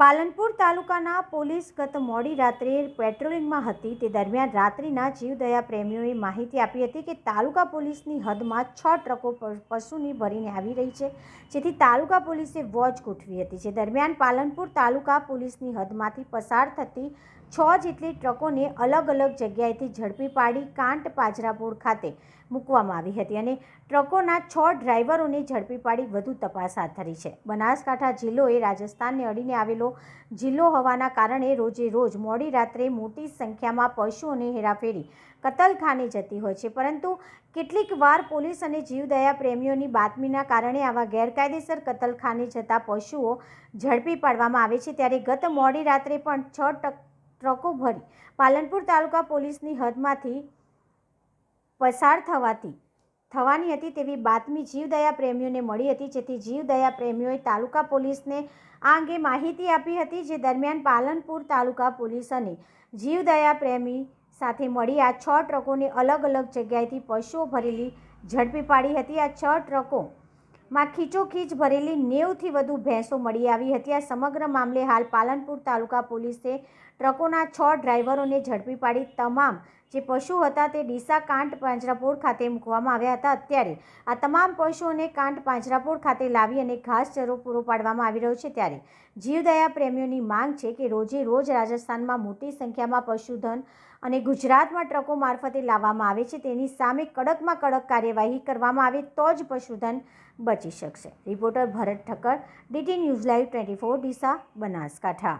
પાલનપુર તાલુકાના પોલીસ ગત મોડી રાત્રે પેટ્રોલિંગમાં હતી. તે દરમિયાન રાત્રિના જીવદયા પ્રેમીઓએ માહિતી આપી હતી કે તાલુકા પોલીસની હદમાં છ ટ્રકો પશુની ભરીને આવી રહી છે, જેથી તાલુકા પોલીસે વોચ ગોઠવી હતી. જે દરમિયાન પાલનપુર તાલુકા પોલીસની હદમાંથી પસાર થતી છ જેટલી ટ્રકોને અલગ અલગ જગ્યાએથી ઝડપી પાડી કાંટ પાજરાપોળ ખાતે મૂકવામાં આવી હતી અને ટ્રકોના છ ડ્રાઈવરોને ઝડપી પાડી વધુ તપાસ હાથ ધરી છે. બનાસકાંઠા જિલ્લો એ રાજસ્થાનને અડીને આવેલો જિલ્લો હોવાના કારણે રોજે રોજ મોડી રાત્રે મોટી સંખ્યામાં પશુઓની હેરાફેરી, કતલખાને જતી હોય છે. પરંતુ કેટલીક વાર પોલીસ અને જીવદયા પ્રેમીઓની બાતમીના કારણે આવા ગેરકાયદેસર કતલખાને જતા પશુઓ ઝડપી પાડવામાં આવે છે. ત્યારે ગત મોડી રાત્રે પણ છ ટ્રકો ભરી પાલનપુર તાલુકા પોલીસની હદમાંથી પસાર થવાથી થવાની હતી તેવી બાતમી જીવદયા પ્રેમીઓને મળી હતી, જેથી જીવદયા પ્રેમીઓએ તાલુકા પોલીસને આ અંગે માહિતી આપી હતી, જે દરમિયાન પાલનપુર તાલુકા પોલીસ અને જીવદયા પ્રેમી સાથે મળી આ છ ટ્રકોને અલગ અલગ જગ્યાએથી પશુઓ ભરેલી ઝડપી પાડી હતી. આ છ ટ્રકોમાં ખીચોખીચ ભરેલી નેવથી વધુ ભેંસો મળી આવી હતી. આ સમગ્ર મામલે હાલ પાલનપુર તાલુકા પોલીસે ટ્રકોના છ ડ્રાઈવરોને ઝડપી પાડી, તમામ જે પશુ હતા તે ડીસા કાંટ પાંજરાપોળ ખાતે મૂકવામાં આવ્યા હતા અત્યારે. આ તમામ પશુઓને કાંટ પાંજરાપોળ ખાતે લાવી અને ઘાસચરો પૂરો પાડવામાં આવી રહ્યો છે ત્યારે. જીવદયા પ્રેમીઓની માંગ છે કે રોજે રોજ રાજસ્થાનમાં મોટી સંખ્યામાં પશુધન અને ગુજરાતમાં ટ્રકો મારફતે લાવવામાં આવે છે તેની સામે કડકમાં કડક કાર્યવાહી કરવામાં આવે તો જ પશુધન બચી શકશે. Reporter Bharat Thakkar, DT news live twenty four Deesa Banaskantha.